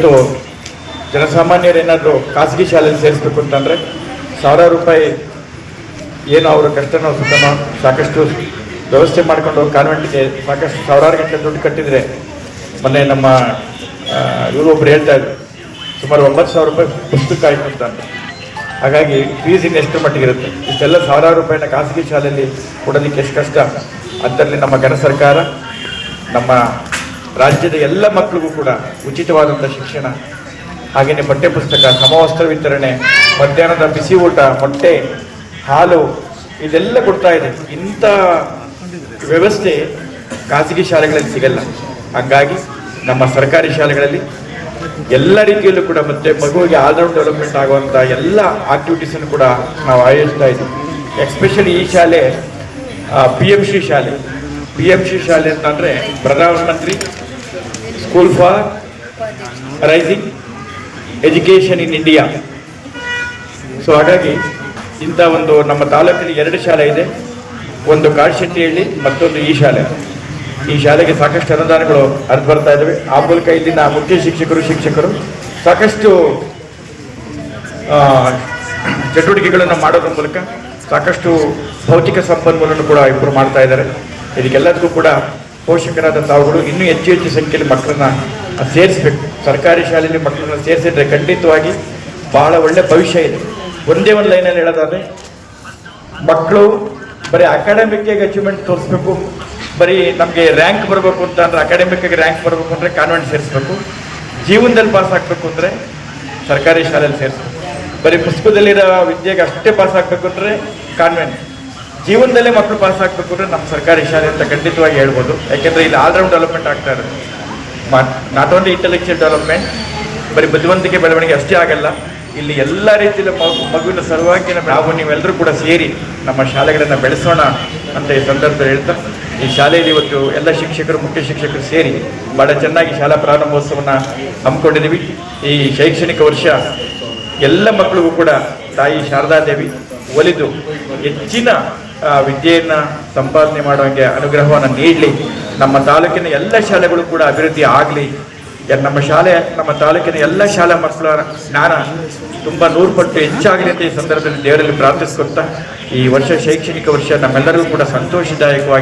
ಇವತ್ತು ಜನಸಾಮಾನ್ಯರೇನಾದರೂ ಖಾಸಗಿ ಶಾಲೆಯಲ್ಲಿ ಸೇರಿಸ್ಬೇಕು ಅಂತಂದರೆ ಸಾವಿರಾರು ರೂಪಾಯಿ ಏನು ಅವರ ಕಷ್ಟನೋ ಸುಖನೋ ಸಾಕಷ್ಟು ವ್ಯವಸ್ಥೆ ಮಾಡಿಕೊಂಡು ಕಾನ್ವೆಂಟ್ಗೆ ಸಾಕಷ್ಟು ಸಾವಿರಾರು ಗಂಟೆ ದುಡ್ಡು ಕಟ್ಟಿದರೆ ಮೊನ್ನೆ ನಮ್ಮ ಇವರು ಒಬ್ರು ಹೇಳ್ತಾ ಇದ್ರು, ಸುಮಾರು ಒಂಬತ್ತು ಸಾವಿರ ರೂಪಾಯಿ ಪುಸ್ತಕ ಆಯಿತು ಅಂತ. ಹಾಗಾಗಿ ಫೀಸ್ ಇನ್ನು ಎಷ್ಟು ಮಟ್ಟಿಗೆ ಇರುತ್ತೆ ಇಷ್ಟೆಲ್ಲ ಸಾವಿರಾರು ರೂಪಾಯಿನ ಖಾಸಗಿ ಶಾಲೆಯಲ್ಲಿ ಕೊಡೋದಕ್ಕೆ ಎಷ್ಟು ಕಷ್ಟ ಅದರಲ್ಲಿ ನಮ್ಮ ಘನ ಸರ್ಕಾರ, ನಮ್ಮ ರಾಜ್ಯದ ಎಲ್ಲ ಮಕ್ಕಳಿಗೂ ಕೂಡ ಉಚಿತವಾದಂಥ ಶಿಕ್ಷಣ, ಹಾಗೆಯೇ ಪಠ್ಯಪುಸ್ತಕ, ಸಮವಸ್ತ್ರ ವಿತರಣೆ, ಮಧ್ಯಾಹ್ನದ ಬಿಸಿ ಊಟ, ಮೊಟ್ಟೆ, ಹಾಲು, ಇದೆಲ್ಲ ಕೊಡ್ತಾ ಇದೆ. ಇಂಥ ವ್ಯವಸ್ಥೆ ಖಾಸಗಿ ಶಾಲೆಗಳಲ್ಲಿ ಸಿಗಲ್ಲ. ಹಾಗಾಗಿ ನಮ್ಮ ಸರ್ಕಾರಿ ಶಾಲೆಗಳಲ್ಲಿ ಎಲ್ಲ ರೀತಿಯಲ್ಲೂ ಕೂಡ ಮತ್ತೆ ಮಗುವಿಗೆ ಆಧಾರ್ ಡೆವಲಪ್ಮೆಂಟ್ ಆಗುವಂಥ ಎಲ್ಲ ಆಕ್ಟಿವಿಟೀಸನ್ನು ಕೂಡ ನಾವು ಆಯೋಜಿಸ್ತಾ ಇದ್ದೀವಿ. ಎಕ್ಸ್ಪೆಷಲಿ ಈ ಶಾಲೆ ಪಿ ಎಂ ಶ್ರೀ ಶಾಲೆ. ಪಿ ಎಂ ಶ್ರೀ ಶಾಲೆ ಅಂತಂದರೆ ಪ್ರಧಾನಮಂತ್ರಿ school for rising education in India so ಹಾಗಾಗಿ ಇಂಥ ಒಂದು ನಮ್ಮ ತಾಲೂಕಿನ ಎರಡು ಶಾಲೆ ಇದೆ. ಒಂದು ಕಾಡ್ಶೆಟ್ಟಿಯಲ್ಲಿ ಮತ್ತೊಂದು ಈ ಶಾಲೆ. ಈ ಶಾಲೆಗೆ ಸಾಕಷ್ಟು ಅನುದಾನಗಳು ಹರಿದು ಬರ್ತಾ ಇದ್ದಾವೆ ಆ ಮೂಲಕ ಇಲ್ಲಿನ ಮುಖ್ಯ ಶಿಕ್ಷಕರು ಶಿಕ್ಷಕರು ಸಾಕಷ್ಟು ಚಟುವಟಿಕೆಗಳನ್ನು ಮಾಡೋದ್ರ ಮೂಲಕ ಸಾಕಷ್ಟು ಭೌತಿಕ ಸಂಪನ್ಮೂಲವನ್ನು ಕೂಡ ಇಂಪ್ರೂವ್ ಮಾಡ್ತಾ ಇದ್ದಾರೆ. ಇದಕ್ಕೆಲ್ಲದಕ್ಕೂ ಕೂಡ ಪೋಷಕರಾದ ತಾವುಗಳು ಇನ್ನೂ ಹೆಚ್ಚು ಹೆಚ್ಚು ಸಂಖ್ಯೆಯಲ್ಲಿ ಮಕ್ಕಳನ್ನ ಸೇರಿಸಬೇಕು. ಸರ್ಕಾರಿ ಶಾಲೆಯಲ್ಲಿ ಮಕ್ಕಳನ್ನ ಸೇರಿಸಿದ್ರೆ ಖಂಡಿತವಾಗಿ ಬಹಳ ಒಳ್ಳೆ ಭವಿಷ್ಯ ಇದೆ. ಒಂದೇ ಒಂದು ಲೈನಲ್ಲಿ ಹೇಳೋದಾದ್ರೆ, ಮಕ್ಕಳು ಬರೀ ಅಕಾಡೆಮಿಕ್ ಅಚೀವ್ಮೆಂಟ್ ತೋರಿಸ್ಬೇಕು, ಬರೀ ನಮಗೆ ರ್ಯಾಂಕ್ ಬರಬೇಕು ಅಂತ ಅಂದ್ರೆ ಅಕಾಡೆಮಿಕ್ ರ್ಯಾಂಕ್ ಬರಬೇಕು ಅಂದರೆ ಕಾನ್ವೆಂಟ್ ಸೇರಿಸ್ಬೇಕು, ಜೀವನದಲ್ಲಿ ಪಾಸ್ ಆಗಬೇಕು ಅಂದರೆ ಸರ್ಕಾರಿ ಶಾಲೆಯಲ್ಲಿ ಸೇರಿಸ್ಬೇಕು. ಬರೀ ಪುಸ್ತಕದಲ್ಲಿರೋ ವಿದ್ಯೆಗೆ ಅಷ್ಟೇ ಪಾಸ್ ಆಗಬೇಕು ಅಂದರೆ ಕಾನ್ವೆಂಟ್ ಜೀವನದಲ್ಲೇ ಮಕ್ಕಳು ಪಾಸ್ ಆಗ್ಬೇಕು ಅಂದ್ರೆ ನಮ್ಮ ಸರ್ಕಾರಿ ಶಾಲೆ ಅಂತ ಖಂಡಿತವಾಗಿ ಹೇಳ್ಬೋದು. ಯಾಕೆಂದರೆ ಇಲ್ಲಿ ಆಲ್ರೌಂಡ್ ಡೆವಲಪ್ಮೆಂಟ್ ಆಗ್ತಾ ಇರೋದು. ನಾಟ್ ಓನ್ಲಿ ಇಂಟೆಲೆಕ್ಚುಯಲ್ ಡೆವಲಪ್ಮೆಂಟ್ ಬರೀ ಬುದ್ಧಿವಂತಿಕೆ ಬೆಳವಣಿಗೆ ಅಷ್ಟೇ ಆಗಲ್ಲ. ಇಲ್ಲಿ ಎಲ್ಲ ರೀತಿಯ ಮಗು, ಮಗುವಿನ ಸಲುವಾಗಿ ನಾವು ನೀವೆಲ್ಲರೂ ಕೂಡ ಸೇರಿ ನಮ್ಮ ಶಾಲೆಗಳನ್ನು ಬೆಳೆಸೋಣ ಅಂತ ಈ ಸಂದರ್ಭದಲ್ಲಿ ಹೇಳ್ತಾ, ಈ ಶಾಲೆಯಲ್ಲಿ ಇವತ್ತು ಎಲ್ಲ ಶಿಕ್ಷಕರು, ಮುಖ್ಯ ಶಿಕ್ಷಕರು ಸೇರಿ ಭಾಳ ಚೆನ್ನಾಗಿ ಶಾಲಾ ಪ್ರಾರಂಭೋತ್ಸವನ ಹಮ್ಮಿಕೊಂಡಿದ್ದೀವಿ. ಈ ಶೈಕ್ಷಣಿಕ ವರ್ಷ ಎಲ್ಲ ಮಕ್ಕಳಿಗೂ ಕೂಡ ತಾಯಿ ಶಾರದಾದೇವಿ ಒಲಿದು ಹೆಚ್ಚಿನ ವಿದ್ಯೆಯನ್ನು ಸಂಪಾದನೆ ಮಾಡೋಂಗೆ ಅನುಗ್ರಹವನ್ನು ನೀಡಲಿ. ನಮ್ಮ ತಾಲೂಕಿನ ಎಲ್ಲ ಶಾಲೆಗಳು ಕೂಡ ಅಭಿವೃದ್ಧಿ ಆಗಲಿ. ನಮ್ಮ ಶಾಲೆ, ನಮ್ಮ ತಾಲೂಕಿನ ಎಲ್ಲ ಶಾಲಾ ಮಕ್ಕಳ ಜ್ಞಾನ ತುಂಬ ನೂರು ಪಟ್ಟು ಹೆಚ್ಚಾಗಲಿ ಅಂತ ಈ ಸಂದರ್ಭದಲ್ಲಿ ದೇವರಲ್ಲಿ ಪ್ರಾರ್ಥಿಸ್ಕೊತಾ ಈ ವರ್ಷ ಶೈಕ್ಷಣಿಕ ವರ್ಷ ನಮ್ಮೆಲ್ಲರಿಗೂ ಕೂಡ ಸಂತೋಷದಾಯಕವಾಗಿ